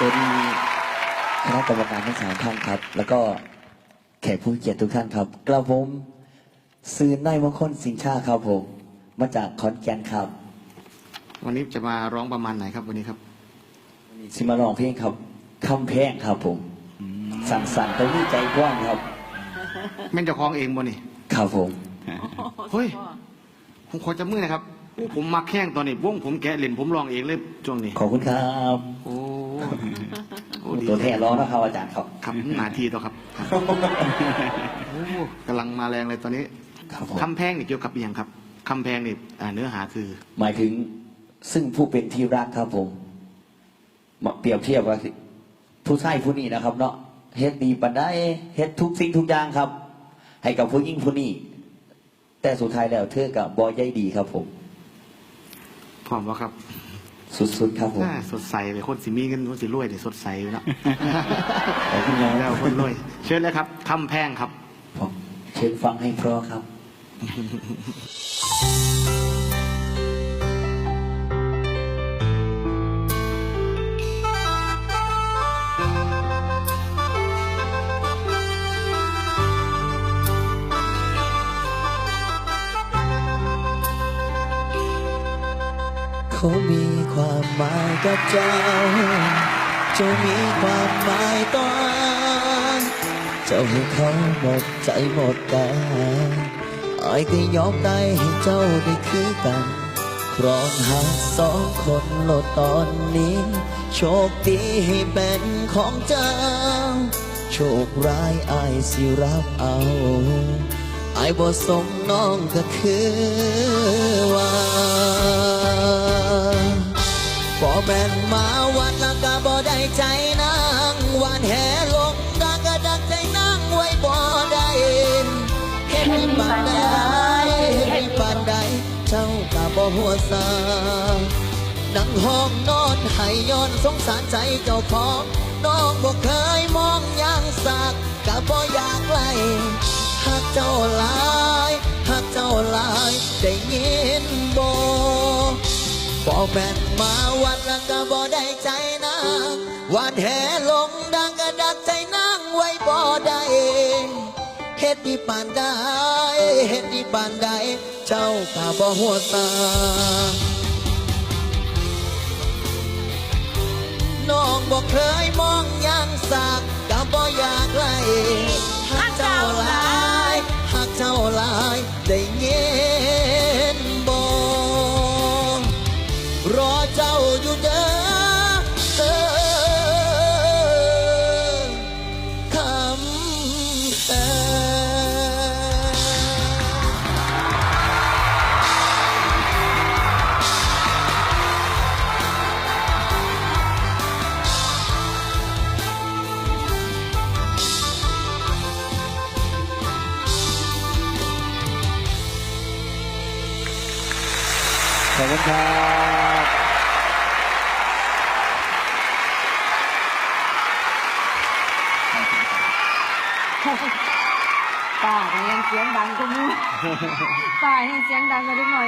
สวัสดีคณะกรรมการทั้งสามท่านครับ แล้วก็แขกผู้มีเกียรติทุกท่านครับกระผมซื้อนายมงคลสิงห์ชาครับผม มาจากขอนแก่นครับ วันนี้จะมาร้องประมาณไหนครับวันนี้ครับสิมาลองเพลงครับคำแพงครับผม สั่งสั่นไปวิใจกว้างครับแม่นเจ้าของเองบ่นี่ครับผมเฮ้ยผมขอจับมือหนะครับโอ้ผมมาแข้งตอนนี้วงผมแกะเล่นผมร้องเองเลยช่วงนี้ขอบคุณครับ โอ้ โอ้ดีตัวแทนร้องนะครับอาจารย์ครับ ครับหนาทีต่อครับครับโอ้กำลังมาแรงเลยตอนนี้ครับผมคำแพงนี่เกี่ยวกับอหย่างครับคำแพงนี่อ่าเนื้อหาคือ หมายถึงซึ่งผู้เป็นที่รักครับผมมาเปรียบเทียบว่าสิผู้ชายผู้นี้นะครับ เนาะเฮ็ดดีปันได้เฮ็ดทุกสิ่งทุกอย่างครับ ให้กับผู้หญิงผู้นี้แต่สุดท้ายแล้วเธอกับบอยใยดีครับผม พร้อมว่าครับ สุดๆครับผมอ่าสดใสเลยคนสิมีเงินคนสิรวยเนี่ยสดใสอยู่แล้วขอบคุณคแล้รัวบคนรวย เชิญเลยครับคำแพงครับ ผมเชิญฟังให้เพราะครับ เขามีความหมายกับเจ้าเจ้ามีความหมายต่ออ้ายเจ้าให้เขาหมดใจหมดกายอายก็ยอมได้ให้เจ้าได้คือกันครองหาสองคนโลดตอนนี้ โชคดีให้เป็นของเจ้า โชคร้ายอายสิรับเอาไอายบ่สมน้องก็คือว่า แม่นมาวัดแล้วก็บ่ได้ใจนางวานแหลงดักก็ดักใจนางไว้บ่ได้เฮ็ดปานใดเฮ็ดปานใดเจ้าก็บ่หัวซานั่งห้องนอนให้ย้อนสงสารใจเจ้าของน้องบ่เคยมองอย่างสักก็บ่อยากไล่หักเจ้าลา บ่แม่นมาวัดแล้วก็บ่ได้ใจนางวันแห่ลงดังก็ดักใจนางไว้บ่ได้เฮ็ดดีปานใดเฮ็ดดีปานใดเจ้าก็บ่หัวตาน้องบ่เคยมองย่างสักก็บ่อยากไล่หักเจ้า รอเจ้ ขอบคุณครับป้าก็ยังเสียงดังก็มูป้ายังเสียงดังก็ได้หน่อย